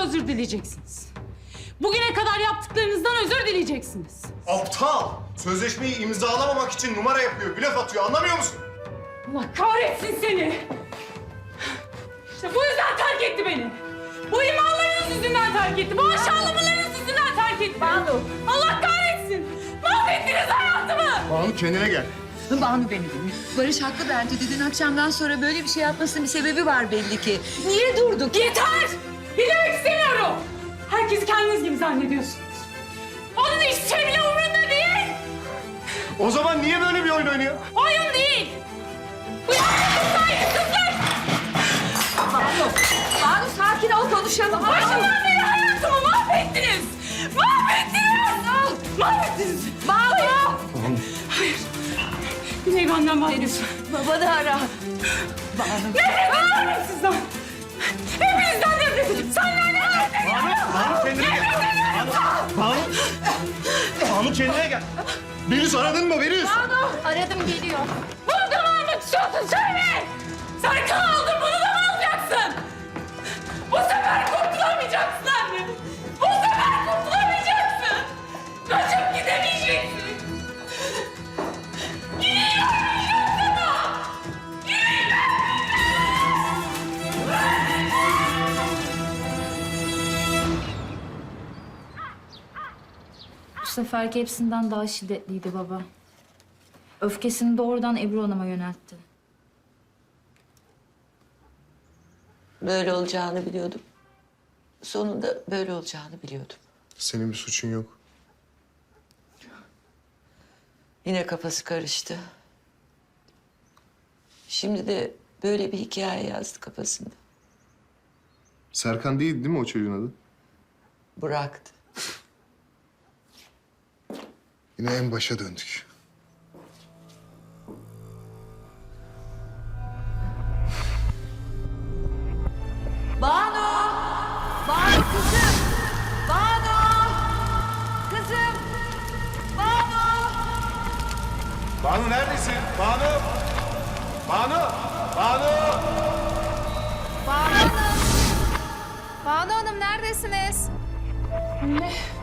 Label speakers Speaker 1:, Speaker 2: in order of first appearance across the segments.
Speaker 1: özür dileyeceksiniz. Bugüne kadar yaptıklarınızdan özür dileyeceksiniz.
Speaker 2: Aptal! Sözleşmeyi imzalamamak için numara yapıyor, blöf atıyor. Anlamıyor musun?
Speaker 1: Allah kahretsin seni! İşte bu yüzden terk etti beni. Bu imanlarınız yüzünden terk etti. Bu aşağılamalarınız yüzünden terk etti. Banu. Allah kahretsin! Mahvettiniz hayatımı!
Speaker 2: Banu kendine gel.
Speaker 3: Banu beni dinle. Barış haklı bence. Dün akşamdan sonra böyle bir şey yapmasının bir sebebi var belli ki. Niye durduk?
Speaker 1: Yeter! Dinlemek istemiyorum! Herkesi kendiniz gibi zannediyorsunuz. Onun şey bile umurunda değil.
Speaker 2: O zaman niye böyle bir oyun oynuyor?
Speaker 1: Oyun değil. Bu yaptığınız saygısızlık.
Speaker 3: Banu, Banu sakin ol konuşalım.
Speaker 1: Başından beri hayatımı mahvettiniz. Mahvettiniz. Mahvettiniz. Bağlı. Hayır. Güney benden vazgeçin.
Speaker 3: Babanı ara. Banu.
Speaker 1: Nefret ediyorum
Speaker 2: Beniz aradın mı Beniz?
Speaker 3: Aradım geliyor.
Speaker 1: Bunu da mı almak istiyorsun söyle.
Speaker 4: Seferki hepsinden daha şiddetliydi baba. Öfkesini doğrudan Ebru Hanım'a yöneltti.
Speaker 5: Böyle olacağını biliyordum. Sonunda böyle olacağını biliyordum.
Speaker 2: Senin bir suçun yok.
Speaker 5: Yine kafası karıştı. Şimdi de böyle bir hikaye yazdı kafasında.
Speaker 2: Serkan değil değil mi o çocuğun adı?
Speaker 5: Bıraktı.
Speaker 2: Yine en başa döndük.
Speaker 3: Banu! Banu kızım! Banu! Kızım! Banu!
Speaker 2: Banu neredesin? Banu! Banu! Banu!
Speaker 6: Banu Hanım. Banu Hanım neredesiniz?
Speaker 1: Anne.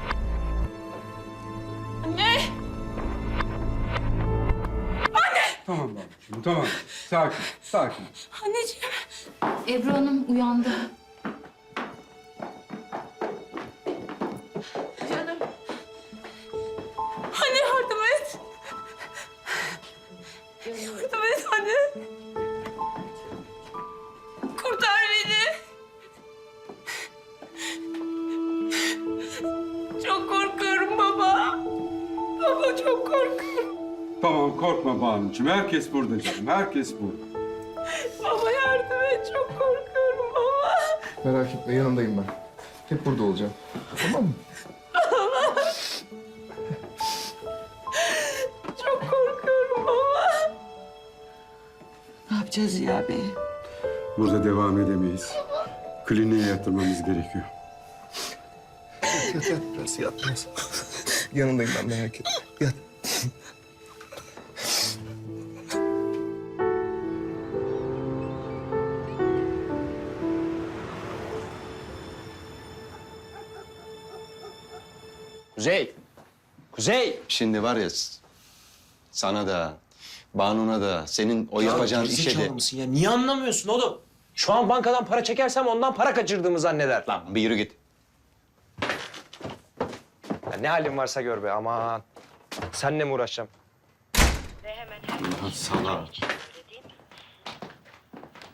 Speaker 7: Tamam. Sakin, sakin.
Speaker 1: Anneciğim.
Speaker 4: Ebru Hanım uyandı.
Speaker 7: Banu'cum. Herkes burada canım, herkes burada.
Speaker 1: Baba yardım et. Çok korkuyorum baba.
Speaker 2: Merak etme yanındayım ben. Hep burada olacağım. Tamam mı?
Speaker 1: Çok korkuyorum baba.
Speaker 5: Ne yapacağız Ziya Bey?
Speaker 7: Burada devam edemeyiz. Kliniğe yatırmamız gerekiyor.
Speaker 2: Yat yat biraz yat biraz. yanındayım ben merak etme. Yat.
Speaker 8: Kuzey. Kuzey. Şimdi var ya sana da, Banu'na da, senin o yapacağın işe de...
Speaker 9: Mısın ya? Niye anlamıyorsun oğlum? Şu an bankadan para çekersem ondan para kaçırdığımı zanneder.
Speaker 8: Lan bir yürü git.
Speaker 9: Ya ne halin varsa gör be aman. Senle mi uğraşacağım?
Speaker 8: Lan sana.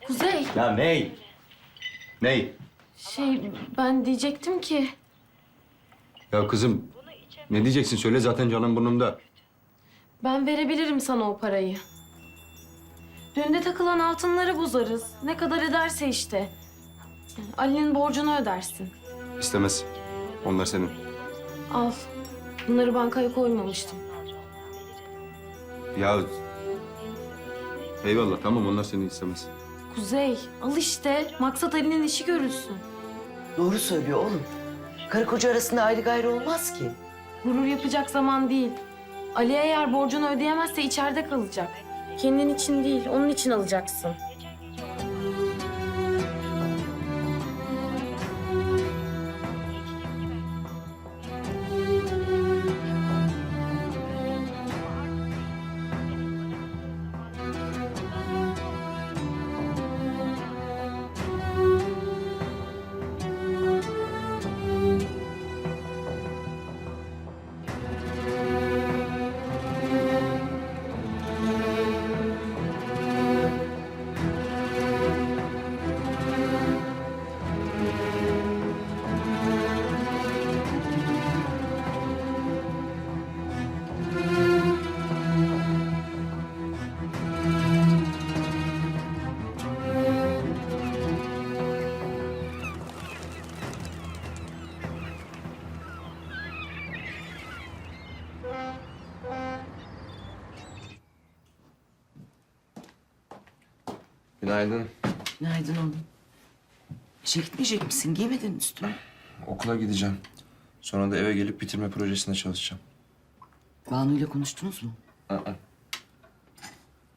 Speaker 10: Kuzey,
Speaker 8: Ya ney? Ney?
Speaker 10: şey ben diyecektim ki
Speaker 8: Ya kızım ne diyeceksin söyle zaten canım burnumda.
Speaker 10: ben verebilirim sana o parayı. Düğünde takılan altınları bozarız. Ne kadar ederse işte. Yani Ali'nin borcunu ödersin.
Speaker 8: İstemez. Onlar senin.
Speaker 10: Al. Bunları bankaya koymamıştım.
Speaker 8: Ya eyvallah tamam onlar seni istemez.
Speaker 10: Kuzey, al işte. Maksat Ali'nin işi görülsün.
Speaker 5: Doğru söylüyor oğlum. Karı koca arasında ayrı gayrı olmaz ki.
Speaker 10: Gurur yapacak zaman değil. Ali eğer borcunu ödeyemezse içeride kalacak. Kendin için değil, onun için alacaksın.
Speaker 11: Günaydın.
Speaker 5: Günaydın oğlum. İşe gitmeyecek misin? Giymedin üstünü.
Speaker 11: Okula gideceğim. Sonra da eve gelip bitirme projesinde çalışacağım.
Speaker 5: Banu ile konuştunuz mu?
Speaker 11: Aa,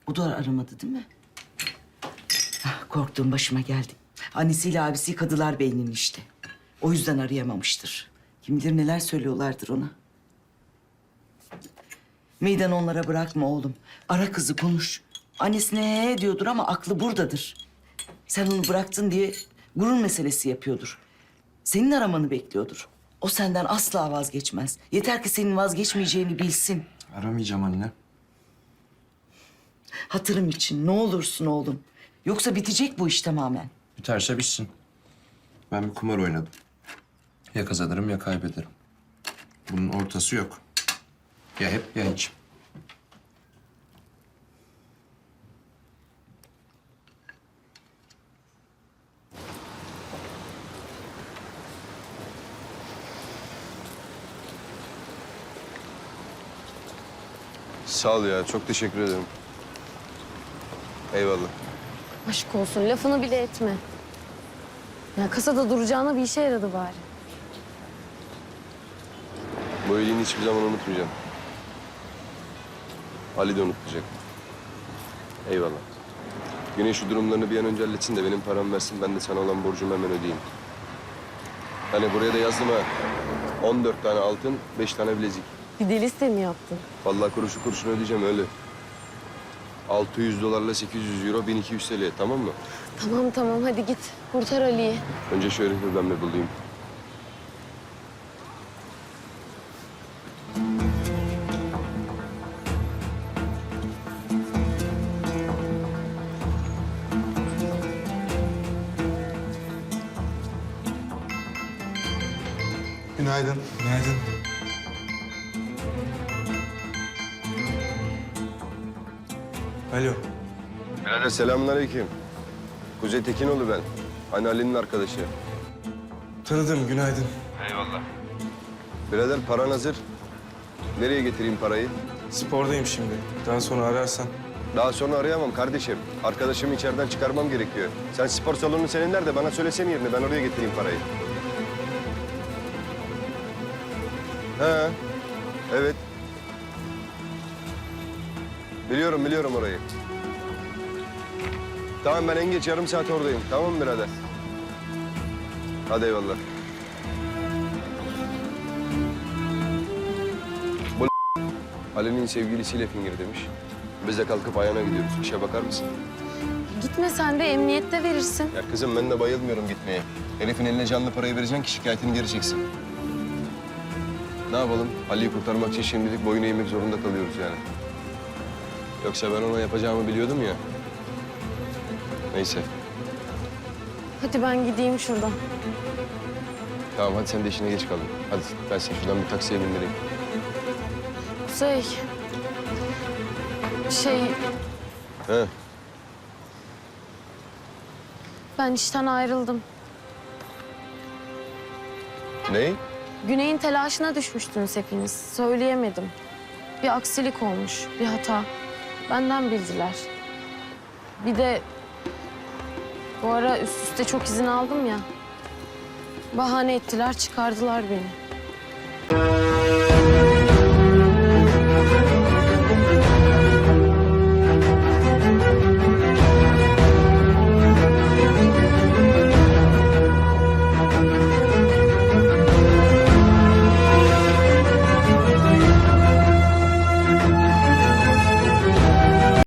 Speaker 5: O da aramadı değil mi? Ah, korktuğum başıma geldi. Annesiyle abisi yıkadılar beynini işte. O yüzden arayamamıştır. Kim bilir neler söylüyorlardır ona. Meydan onlara bırakma oğlum. Ara kızı konuş. Annesine he diyordur ama aklı buradadır. Sen onu bıraktın diye gurur meselesi yapıyordur. Senin aramanı bekliyordur. O senden asla vazgeçmez. Yeter ki senin vazgeçmeyeceğini bilsin.
Speaker 11: aramayacağım anne.
Speaker 5: Hatırım için ne olursun oğlum. Yoksa bitecek bu iş tamamen.
Speaker 11: Biterse bitsin. Ben bir kumar oynadım. Ya kazanırım ya kaybederim. Bunun ortası yok. Ya hep ya hiç.
Speaker 7: Sağ ol ya. Çok teşekkür ederim. Eyvallah.
Speaker 10: Aşk olsun lafını bile etme. Ya kasada duracağına bir işe yaradı bari.
Speaker 7: Bu iyiliğini hiçbir zaman unutmayacağım. Ali de unutmayacak. Eyvallah. Güney şu durumlarını bir an önce halletsin de benim param versin. Ben de sana olan borcumu hemen ödeyeyim. Hani buraya da yazdım ha. 14 tane altın, 5 tane bilezik.
Speaker 10: Bir de liste mi yaptın?
Speaker 7: Vallahi kuruşu kuruşunu ödeyeceğim öyle. 600 dolarla 800 euro, 1200 TL tamam mı?
Speaker 10: Tamam tamam hadi git kurtar Ali'yi.
Speaker 7: Önce şu herifi ben bir bulayım.
Speaker 11: Günaydın. Günaydın. Alo.
Speaker 7: Birader selamünaleyküm. Kuzey Tekinoğlu ben. Hani Ali'nin arkadaşı.
Speaker 11: Tanıdım, günaydın.
Speaker 7: Eyvallah. Birader paran hazır. Nereye getireyim parayı?
Speaker 11: Spordayım şimdi. Daha sonra ararsan.
Speaker 7: Daha sonra arayamam kardeşim. Arkadaşımı içeriden çıkarmam gerekiyor. Sen spor salonu senin nerede? Bana söylesene yerini. Ben oraya getireyim parayı. He. Evet. Biliyorum, biliyorum orayı. Tamam ben en geç yarım saat oradayım. Tamam mı birader? Hadi eyvallah. Bu Ali'nin sevgilisiyle fingir demiş. Biz de kalkıp ayağına gidiyoruz. İşe bakar mısın?
Speaker 10: Gitme sen de emniyette verirsin.
Speaker 7: Ya kızım ben de bayılmıyorum gitmeye. Herifin eline canlı parayı vereceksin ki şikayetini geri çeksin. Ne yapalım? Ali'yi kurtarmak için şimdilik boyun eğmek zorunda kalıyoruz yani. Yoksa ben ona yapacağımı biliyordum ya. Neyse.
Speaker 10: Hadi ben gideyim şuradan.
Speaker 7: Tamam hadi sen de işine geç kaldın. Hadi ben seni şuradan bir taksiye bindireyim.
Speaker 10: Kuzey. Şey
Speaker 7: He.
Speaker 10: ben işten ayrıldım.
Speaker 7: Ney?
Speaker 10: Güney'in telaşına düşmüştünüz hepiniz. Söyleyemedim. Bir aksilik olmuş, bir hata. Benden bildiler. Bir de bu ara üst üste çok izin aldım ya. Bahane ettiler, çıkardılar beni.